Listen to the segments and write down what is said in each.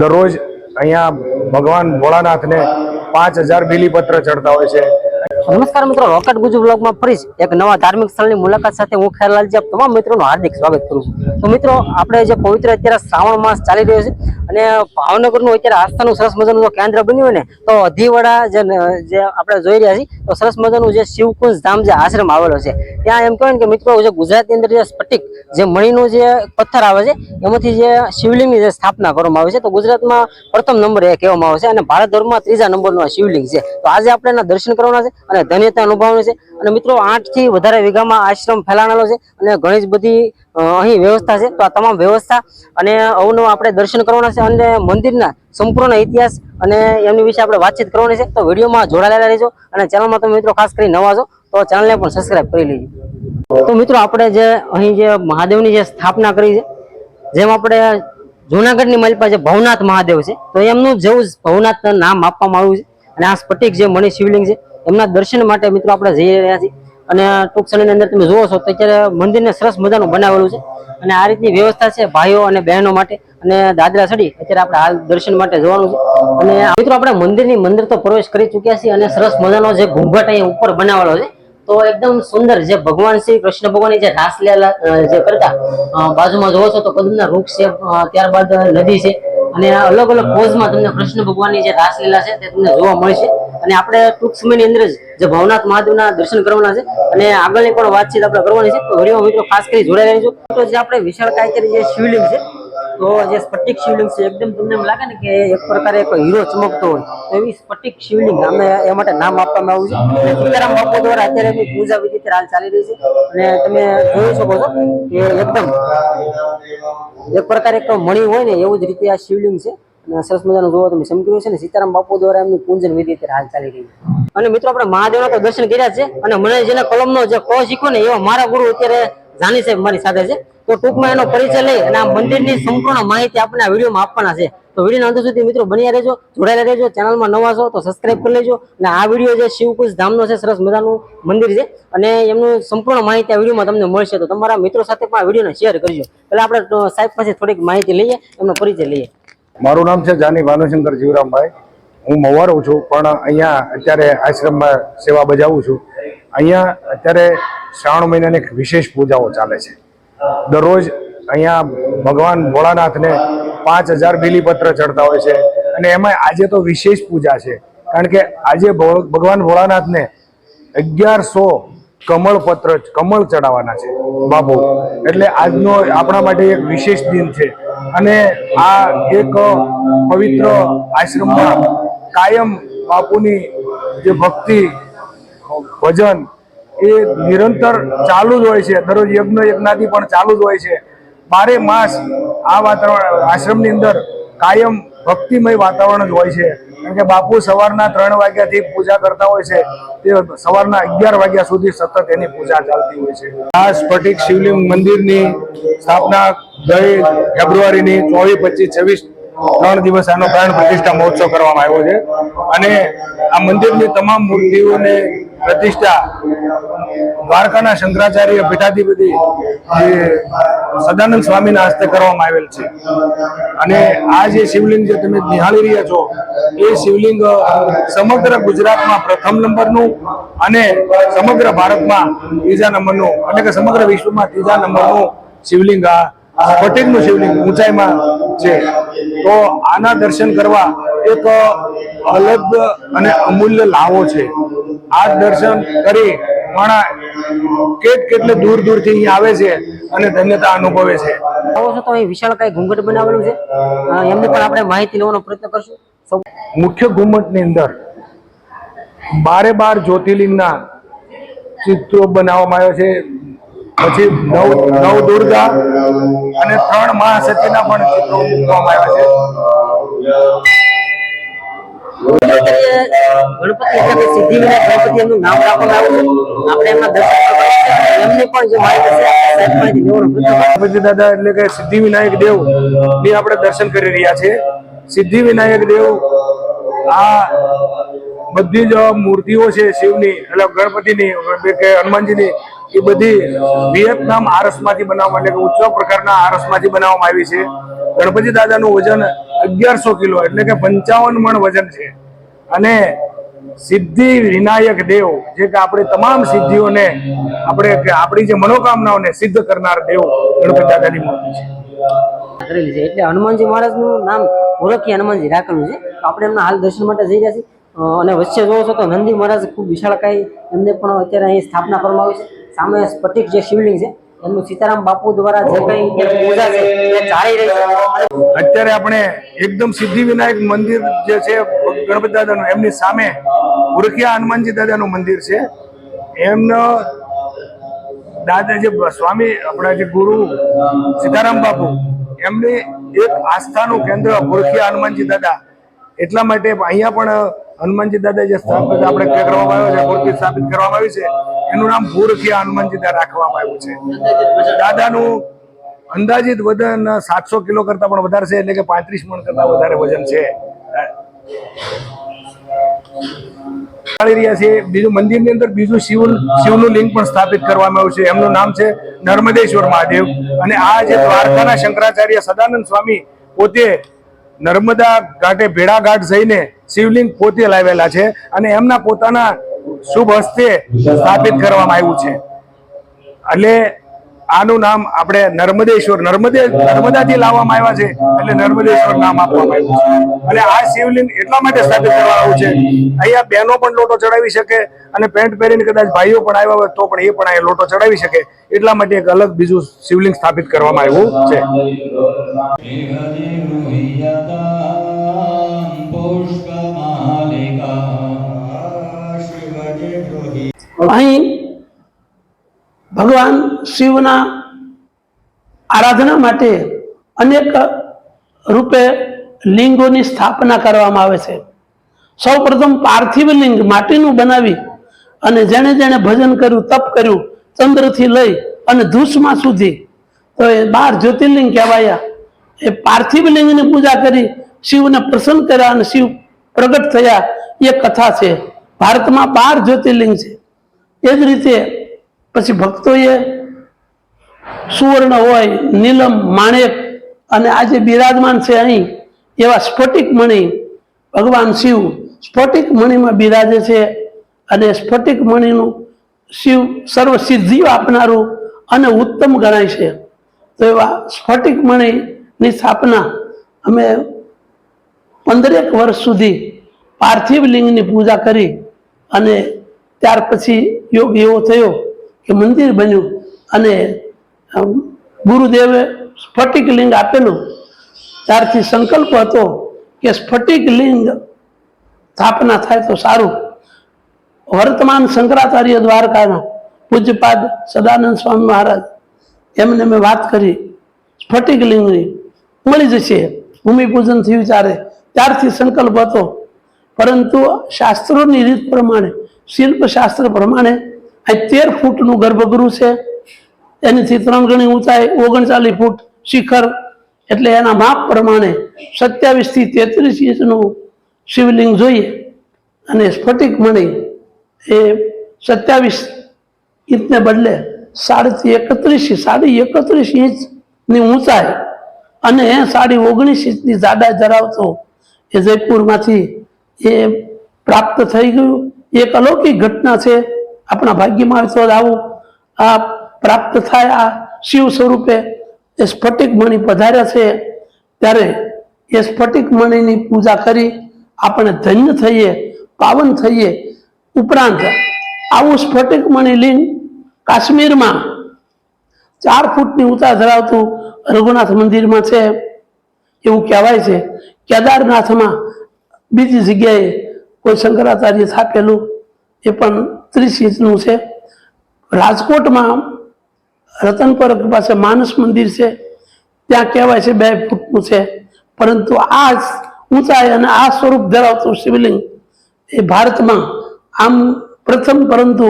દરરોજ અહીંયા ભગવાન ભોળાનાથને પાંચ હજાર બીલીપત્ર ચડતા હોય છે. નમસ્કાર મિત્રો, રોકેટ ગુજુ બ્લોગમાં ફરી એક નવા ધાર્મિક સ્થળની મુલાકાત સાથે હું ખેરલાલજી આપ તમામ મિત્રોનું હાર્દિક સ્વાગત કરું છું. તો મિત્રો, આપણે જે પવિત્ર અત્યારે શ્રાવણ માસ ચાલી રહ્યો છે અને ભાવનગરનું અત્યારે આસ્થાનું સરસ મજાનું કેન્દ્ર બન્યું ને, તો અધીવડા જે આપણે જોઈ રહ્યા છીએ, તો સરસ મજાનું જે શિવકુંજ ધામ જે આશ્રમ આવેલો છે. ત્યાં એમ કહેવાય ને કે મિત્રો, જે ગુજરાતની અંદર જે સ્ફટિક, જે મણીનું જે પથ્થર આવે છે, એમાંથી જે શિવલિંગની જે સ્થાપના કરવામાં આવે છે, તો ગુજરાતમાં પ્રથમ નંબર એ કહેવામાં આવે છે અને ભારત ધર્મમાં ત્રીજા નંબરનું આ શિવલિંગ છે. તો આજે આપણે એના દર્શન કરવાના છે અને ધન્યતા અનુભવવાની છે. અને મિત્રો આઠથી વધારે વીઘામાં આશ્રમ ફેલાણેલો છે અને ઘણી બધી અહીં વ્યવસ્થા છે. તો આ તમામ વ્યવસ્થા અને અવનવા આપણે દર્શન કરવાના છે અને મંદિરના સંપૂર્ણ ઇતિહાસ અને એમની વિશે આપણે વાતચીત કરવાની છે. તો વિડીયોમાં જોડાયેલા રહેજો અને ચેનલમાં તમે મિત્રો, ખાસ કરી નવા છો, તો ચેનલને પણ સબસ્ક્રાઈબ કરી લેજો. તો મિત્રો, આપણે જે અહીં જે મહાદેવની જે સ્થાપના કરી છે, જેમ આપણે જુનાગઢની માલિપા જે ભવનાથ મહાદેવ છે, તો એમનું જેવું જ ભવનાથ નામ આપવામાં આવ્યું છે. અને આ સ્ફટિક જે મણિ શિવલિંગ છે એમના દર્શન માટે મિત્રો આપણે જઈ રહ્યા છીએ. અને ટૂંક સમયની અંદર તમે જુઓ છો તો અત્યારે મંદિરને સરસ મજાનું બનાવેલું છે. અને આ રીતની વ્યવસ્થા છે ભાઈઓ અને બહેનો માટે. અને દાદરા ચડી અત્યારે આપણે હાલ દર્શન માટે જવાનું છે. અને મિત્રો આપણે મંદિરની મંદિર તો પ્રવેશ કરી ચૂક્યા છીએ અને સરસ મજાનો જે ઘૂંઘટ અહીંયા ઉપર બનાવેલો છે, તો એકદમ સુંદર જે ભગવાન શ્રી કૃષ્ણ ભગવાનની જે રાસલીલા જે કરતા બાજુમાં જોવો છો તો કદમના વૃક્ષ છે ત્યારબાદ નદી છે. અને અલગ અલગ પોઝમાં તમને કૃષ્ણ ભગવાનની જે રાસલીલા છે તે તમને જોવા મળશે. અને આપણે ટૂંક સમયની અંદર જ જે ભવનાથ મહાદેવના દર્શન કરવાના છે અને આગળની પણ વાતચીત આપણે કરવાની છે. તો વીડિયો મિત્રો ખાસ કરી જોડાઈ રહીશું તો જે આપણે વિશાળ કાયકરી જે શિવલિંગ છે તો જે સ્ફટિક શિવલિંગ છે, એકદમ તમને એમ લાગે ને કે એક પ્રકારે એક હીરો ચમકતો હોય, એવી સ્ફટિક શિવલિંગ અમે એ માટે નામ આપવામાં આવ્યું છે. સીતારામ બાપુ દ્વારા અત્યારે એની પૂજા વિધિ હાલ ચાલી રહી છે. અને તમે જોઈ શકો છો કે એકદમ એક પ્રકારે એક મણી હોય ને એવું જ રીતે આ શિવલિંગ છે. અને સરસ મજાનું જોવો તમે સમજ્યું છે ને, સીતારામ બાપુ દ્વારા એમની પૂજન વિધિ અત્યારે હાલ ચાલી રહી છે. અને મિત્રો, આપણે મહાદેવના તો દર્શન કર્યા છે. અને મને જેને કલમનો જે કો શીખ્યો ને એવા મારા ગુરુ અત્યારે જાની સાહેબ મારી સાથે છે. તો ટૂંકમાં એનો પરિચય લઈ અને આ મંદિરની સંપૂર્ણ માહિતી આપણે આ વિડીયોમાં આપવાના છે. તો વીડિયો અંત સુધી મિત્રો બન્યા રહેજો, જોડાયેલા રહેજો, ચેનલમાં નવા છો તો સબસ્ક્રાઇબ કરી લેજો અને આ વીડિયો જે શિવકુશ ધામનો છે, સરસ મજાનું મંદિર છે અને એમનું સંપૂર્ણ માહિતી આ વિડીયોમાં તમને મળશે. તો તમારા મિત્રો સાથે પણ આ વિડીયોને શેર કરજો. એટલે આપણે સાહેબ પાસે થોડીક માહિતી લઈએ, એમનો પરિચય લઈએ. મારું નામ છે જાની ભાનુશંકર જીવરામભાઈ. હું રહું છું, પણ અહીંયા અત્યારે આશ્રમમાં સેવા બજાવું છું. અહીંયા અત્યારે શ્રાવણ મહિનાની એક વિશેષ પૂજાઓ ચાલે છે. દરરોજ અહીંયા ભગવાન ભોળાનાથને પાંચ હજાર બીલીપત્ર ચડતા હોય છે અને એમાં આજે તો વિશેષ પૂજા છે. કારણ કે આજે ભગવાન ભોળાનાથને અગિયારસો કમળ પત્ર કમળ ચડાવવાના છે બાપુ. એટલે આજનો આપણા માટે એક વિશેષ દિન છે. અને આ એક પવિત્ર આશ્રમમાં કાયમ બાપુની જે ભક્તિ ભજન એ નિરંતર ચાલુ જ હોય છે. દરરોજ યજ્ઞ યજ્ઞાદિ પણ ચાલુ જ હોય છે. બારે માસ આ વાતાવરણ, આશ્રમની અંદર કાયમ ભક્તિમય વાતાવરણ જ હોય છે. કારણ કે બાપુ સવારના ત્રણ વાગ્યાથી પૂજા કરતા હોય છે. તે સવારના અગિયાર વાગ્યા સુધી સતત એની પૂજા ચાલતી હોય છે. આ સ્ફટિક શિવલિંગ મંદિરની સ્થાપના ગઈ ફેબ્રુઆરીની ચોવીસ, પચીસ, છવ્વીસ, ત્રણ દિવસ આનો પ્રાણ પ્રતિષ્ઠા મહોત્સવ કરવામાં આવ્યો છે. અને આ મંદિરની તમામ મૂર્તિઓને પ્રતિષ્ઠા દ્વારકાના શંકરાચાર્ય પીઠાધિપતિ સદાનંદ સ્વામીના હસ્તે કરવામાં આવેલ છે. અને આ જે શિવલિંગ જે તમે નિહાળી રહ્યા છો, એ શિવલિંગ સમગ્ર ગુજરાતમાં પ્રથમ નંબરનું અને સમગ્ર ભારતમાં ત્રીજા નંબરનું, એટલે કે સમગ્ર વિશ્વમાં ત્રીજા નંબરનું શિવલિંગ, આ સ્ફટિકનું શિવલિંગ ઊંચાઈમાં છે. તો આના દર્શન કરવા એક અલગ અને અમૂલ્ય લાવો છે. આ દર્શન કરી માણા કેટ કેટલે દૂર દૂરથી અહીં આવે છે અને ધન્યતા અનુભવે છે. આવો છો તો અહીં વિશાળ કાંઈ ઘૂંઘટ બનાવેલું છે? એમની પણ આપણે માહિતી લેવાનો પ્રયત્ન કરશું. મુખ્ય ઘુમ્મટની અંદર બારે બાર જ્યોતિર્લિંગના ચિત્રો બનાવવામાં આવ્યા છે. પછી નવ નવ દુર્ગા અને ત્રણ મહાસતીના પણ ચિત્રો મૂકવામાં આવ્યા છે. ગણપતિ એટલે સિદ્ધિવિનાયક ગણપતિ એમનું નામ રાખવામાં આવ્યું આપણે એમના દર્શન એમની પણ જે. ગણપતિ દાદા એટલે કે સિદ્ધિ વિનાયક દેવની આપણે દર્શન કરી રહ્યા છે. સિદ્ધિ વિનાયક દેવ આ બધી જ મૂર્તિઓ છે શિવની, એટલે ગણપતિની, કે હનુમાનજીની, એ બધી વિયેતનામ આરસમાંથી માંથી એટલે કે ઉચ્ચ પ્રકારના આરસમાંથી બનાવવામાં આવી છે. ગણપતિ દાદાનું વજન અગિયારસો કિલો, એટલે કે પંચાવન મણ વજન છે. અને સિદ્ધિ વિનાયક દેવ, જે કે આપણી તમામ સિદ્ધિઓને, આપણે આપણી જે મનોકામનાઓને સિદ્ધ કરનાર દેવ ગણપતિ દાદાની મૂર્તિ છે. એટલે હનુમાનજી મહારાજનું નામ ઓળખી હનુમાનજી રાખેલું છે. આપણે એમના હાલ દર્શન માટે જઈ રહ્યા છીએ. અને વચ્ચે જોવો છો તો નંદી મહારાજ ખૂબ વિશાળકાય, એમને પણ અત્યારે અહીં સ્થાપના કરવામાં આવી છે. સામે સ્ફટિક જે શિવલિંગ છે એમનું સીતારામ બાપુ દ્વારા જે કઈ પૂજા છે એ ચાલી રહી છે. અત્યારે આપણે એકદમ સિદ્ધિ વિનાયક મંદિર જે છે ગણપતિ દાદાનું એમની સામે ઉરખિયા હનુમાનજી દાદાનું મંદિર છે. એમનો દાદા જે સ્વામી આપણા જે ગુરુ સીતારામ બાપુ એમની એક આસ્થાનું કેન્દ્ર ઉરખિયા હનુમાનજી દાદા એટલા માટે અહીંયા પણ હનુમાનજી દાદા જે સ્થાપિત આપણે કરવામાં આવ્યો છે મૂર્તિ સ્થાપિત કરવામાં આવી છે, એનું નામ ભૂરખિયા હનુમાનજી દાદા રાખવામાં આવ્યું છે. દાદાનું અંદાજિત વજન સાતસો કિલો કરતા પણ વધારે છે, એટલે કે પાંત્રીસ મણ કરતા વધારે વજન છે. બીજું મંદિરની અંદર બીજું શિવ શિવનું લિંગ પણ સ્થાપિત કરવામાં આવ્યું છે. એમનું નામ છે નર્મદેશ્વર મહાદેવ. અને આ જે દ્વારકાના શંકરાચાર્ય સદાનંદ સ્વામી પોતે નર્મદા ઘાટે ભેડાઘાટ જઈને શિવલિંગ પોતે લાવેલા છે અને એમના પોતાના શુભ હસ્તે સ્થાપિત કરવામાં આવ્યું છે. એટલે આનું નામ આપણે નર્મદેશ્વર નર્મદે નર્મદાથી લાવવામાં આવ્યા છે એટલે નર્મદેશ્વર નામ આપવામાં આવ્યું છે. અને આ શિવલિંગ એટલા માટે સ્થાપિત કરવામાં આવ્યું છે અહીંયા બહેનો પણ લોટો ચડાવી શકે અને પેન્ટ પહેરીને કદાચ ભાઈઓ પણ આવ્યા હોય તો પણ એ પણ અહીંયા લોટો ચડાવી શકે. એટલા માટે એક અલગ બીજું શિવલિંગ સ્થાપિત કરવામાં આવ્યું છે. અહીં ભગવાન શિવના આરાધના માટે અનેક રૂપે લિંગોની સ્થાપના કરવામાં આવે છે. સૌ પ્રથમ પાર્થિવ લિંગ માટીનું બનાવી અને જેણે જેણે ભજન કર્યું, તપ કર્યું, ચંદ્રથી લઈ અને ધૂસમાં સુધી. તો એ બાર જ્યોતિર્લિંગ કહેવાયા. એ પાર્થિવ લિંગની પૂજા કરી શિવને પ્રસન્ન કર્યા અને શિવ પ્રગટ થયા. એ કથા છે. ભારતમાં બાર જ્યોતિર્લિંગ છે. એ જ રીતે પછી ભક્તોએ સુવર્ણ હોય, નીલમ, માણેક અને આજે બિરાજમાન છે અહીં, એવા સ્ફટિક મણિ, ભગવાન શિવ સ્ફટિક મણિમાં બિરાજે છે અને સ્ફટિક મણિનું શિવ સર્વ સિદ્ધિઓ આપનારું અને ઉત્તમ ગણાય છે. તો એવા સ્ફટિક મણિની સ્થાપના અમે પંદરેક વર્ષ સુધી પાર્થિવ લિંગની પૂજા કરી અને ત્યાર પછી યોગ એવો થયો કે મંદિર બન્યું અને ગુરુદેવે સ્ફટિક લિંગ આપેલું. ત્યારથી સંકલ્પ હતો કે સ્ફટિક લિંગ સ્થાપના થાય તો સારું. વર્તમાન શંકરાચાર્ય દ્વારકાના પૂજ્યપાદ સદાનંદ સ્વામી મહારાજ, એમને મેં વાત કરી, સ્ફટિક લિંગની મળી જશે, ભૂમિપૂજન થયું ત્યારે. ત્યારથી સંકલ્પ હતો. પરંતુ શાસ્ત્રોની રીત પ્રમાણે, શિલ્પશાસ્ત્ર પ્રમાણે આ તેર ફૂટનું ગર્ભગૃહ છે. એનીથી ત્રણ ગણી ઊંચાઈ ઓગણચાલીસ ફૂટ શિખર એટલે એના માપ પ્રમાણે સત્યાવીસથી તેત્રીસ ઇંચનું શિવલિંગ જોઈએ અને સ્ફટિક મણી એ સત્યાવીસ ઇંચને બદલે સાડીથી એકત્રીસ, સાડી એકત્રીસ ઇંચની ઊંચાઈ અને સાડી ઓગણીસ ઇંચની જાડાઈ ધરાવતો એ જયપુરમાંથી એ પ્રાપ્ત થઈ ગયું. એક અલૌકિક ઘટના છે. આપણા ભાગ્યમાં તો આવું. આ પ્રાપ્ત થાય આ શિવ સ્વરૂપે એ સ્ફટિક મણિ પધાર્યા છે, ત્યારે એ સ્ફટિક મણિની પૂજા કરી આપણે ધન્ય થઈએ, પાવન થઈએ. ઉપરાંત આવું સ્ફટિક લીન કાશ્મીરમાં ચાર ફૂટની ઊંચા ધરાવતું રઘુનાથ મંદિરમાં છે. એવું કહેવાય છે. કેદારનાથમાં બીજી જગ્યાએ કોઈ શંકરાચાર્ય સ્થાપેલું, એ પણ ત્રીસ ઇંચનું છે. રાજકોટમાં રતનપર પાસે માનસ મંદિર છે. ત્યાં કહેવાય છે બે ફૂટનું છે. પરંતુ આ ઊંચાઈ અને આ સ્વરૂપ ધરાવતું શિવલિંગ એ ભારતમાં આમ પ્રથમ પરંતુ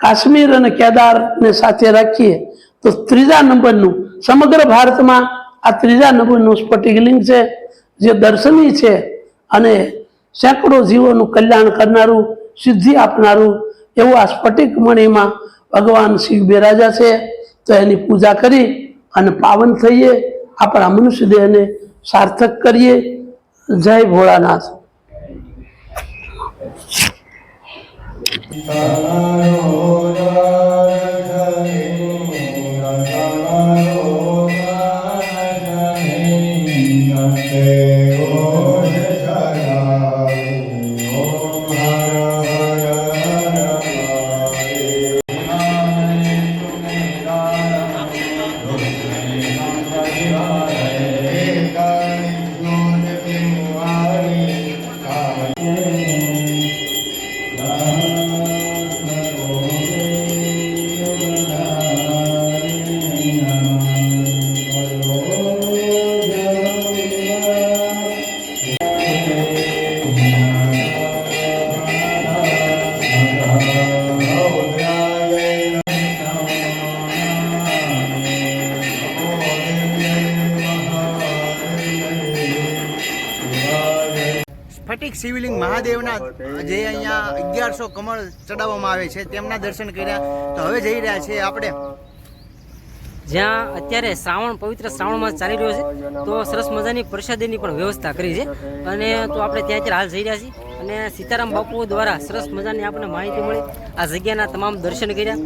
કાશ્મીર અને કેદારને સાથે રાખીએ તો ત્રીજા નંબરનું, સમગ્ર ભારતમાં આ ત્રીજા નંબરનું સ્ફટિકલિંગ છે. જે દર્શનીય છે અને સેંકડો જીવોનું કલ્યાણ કરનારું, સિદ્ધિ આપનારું એવું આ સ્ફટિક મણીમાં ભગવાન શિવ બિરાજા છે. તો એની પૂજા કરી અને પાવન થઈએ, આપણા મનુષ્ય દેહને સાર્થક કરીએ. જય ભોળાનાથ. સ્ફટિક મહાદેવના જે અહીંયા અગિયારસો કમળ ચડાવવામાં આવે છે તેમના દર્શન કર્યા. તો હવે જઈ રહ્યા છીએ આપણે. જ્યાં અત્યારે શ્રાવણ પવિત્ર શ્રાવણ માસ ચાલી રહ્યો છે તો સરસ મજાની પ્રસાદીની પણ વ્યવસ્થા કરી છે. અને તો આપણે ત્યાં અત્યારે હાલ જઈ રહ્યા છીએ. અને સીતારામ બાપુ દ્વારા સરસ મજાની આપણને માહિતી મળી. આ જગ્યાના તમામ દર્શન કર્યા.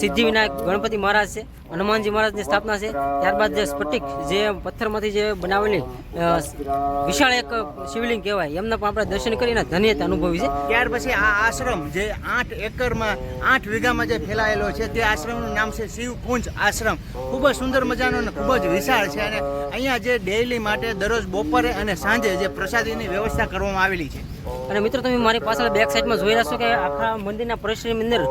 સિદ્ધિ સિદ્ધિવિનાયક ગણપતિ મહારાજ છે, હનુમાનજી મહારાજની સ્થાપના છે. ત્યારબાદ જે સ્ફટિક, જે પથ્થરમાંથી જે બનાવેલી વિશાળ એક શિવલિંગ કહેવાય, એમના પણ આપણે દર્શન કરીને ધન્યતા અનુભવી છે. ત્યાર પછી આ આશ્રમ જે આઠ એકરમાં, આઠ વીઘામાં જે ફેલાયેલો છે, તે આશ્રમનું નામ છે શિવકુંજ આશ્રમ. ખૂબ જ સુંદર મજાનો અને ખૂબ જ વિશાળ છે અને અહીંયા જે ડેઇલી માટે દરરોજ બપોરે અને સાંજે જે પ્રસાદીની વ્યવસ્થા કરવામાં આવેલી છે. અને મિત્રો, તમે મારી પાછળ બેક સાઈડમાં જોઈ રહ્યા છો કે આખા મંદિરના પરિસરની અંદર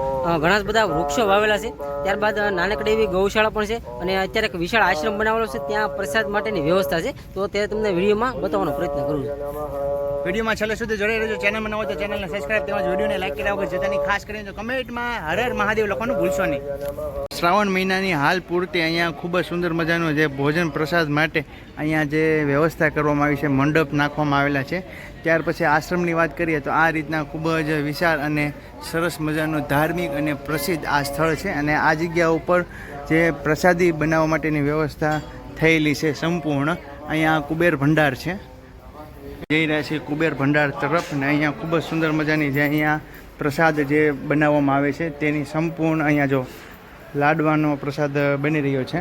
ઘણા બધા વૃક્ષો વાવેલા છે. ત્યારબાદ નાનકડી એવી ગૌશાળા પણ છે અને અત્યારે એક વિશાળ આશ્રમ બનાવેલો છે. ત્યાં પ્રસાદ માટેની વ્યવસ્થા છે. તો તે તમને વિડીયોમાં બતાવવાનો પ્રયત્ન કરું છું. વિડીયોમાં છેલ્લે સુધી જોડાઈ રહેજો. ચેનલમાં ન હોય તો ચેનલને સબસ્ક્રાઈબ તેમજ વિડીયોને લાઈક કર્યા વગર જતાની ખાસ કરીને તો કમેન્ટમાં હર મહાદેવ લખવાનું ભૂલશો નહીં. શ્રાવણ મહિનાની હાલ પૂરતી અહીંયા ખૂબ જ સુંદર મજાનો જે ભોજન પ્રસાદ માટે અહીંયા જે વ્યવસ્થા કરવામાં આવી છે, મંડપ નાખવામાં આવેલા છે. ત્યાર પછી આશ્રમની વાત કરીએ તો આ રીતના ખૂબ જ વિશાળ અને સરસ મજાનું ધાર્મિક અને પ્રસિદ્ધ આ સ્થળ છે અને આ જગ્યા ઉપર જે પ્રસાદી બનાવવા માટેની વ્યવસ્થા થયેલી છે સંપૂર્ણ. અહીંયા કુબેર ભંડાર છે. જઈ રહ્યા છીએ કુબેર ભંડાર તરફ ને અહીંયા ખૂબ જ સુંદર મજાની જે અહીંયા પ્રસાદ જે બનાવવામાં આવે છે તેની સંપૂર્ણ અહીંયા જો લાડવાનો પ્રસાદ બની રહ્યો છે.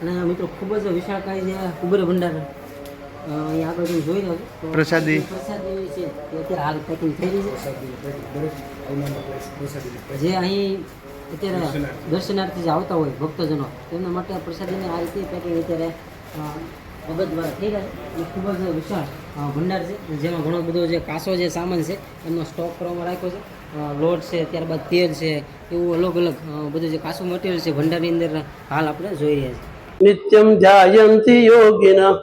અને મિત્રો ખૂબ જ વિશાળકાય જે કુબેર ભંડાર. અહીંયા આગળ તમે જોઈ લો પ્રસાદી. પ્રસાદી છે અત્યારે હાલ પેકિંગ થઈ રહી છે. જે અહીં અત્યારે દર્શનાર્થી જે આવતા હોય ભક્તજનો તેમના માટે પ્રસાદીની આ રીતે પેકિંગ અત્યારે ભગત દ્વારા થઈ રહ્યા છે ખૂબ જ વિશાળ ભંડાર છે. જેમાં ઘણો બધો જે કાસો જે સામાન છે, એમનો સ્ટોક કરવામાં રાખ્યો છે. લોટ છે, ત્યારબાદ તેલ છે, એવું અલગ અલગ બધું જે કાસું મટીરિયલ છે, ભંડારની અંદર હાલ આપણે જોઈ રહ્યા છીએ. નિત્યમ ધ્યાયંતિ યોગિના,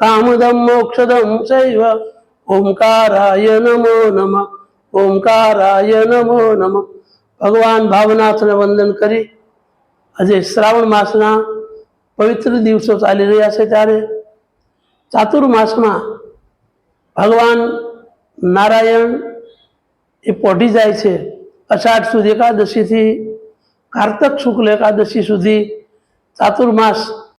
કામદમ મોક્ષદમ શૈવ ઓમકારાય નમો નમઃ, ઓમકારાય નમો નમઃ. ભગવાન ભાવનાથને વંદન કરી. આજે શ્રાવણ માસના પવિત્ર દિવસો ચાલી રહ્યા છે ત્યારે ચાતુર્માસમાં ભગવાન નારાયણ એ પોઢી જાય છે. અષાઢ સુધી એકાદશીથી કારતક શુક્લ એકાદશી સુધી ચાતુર્માસ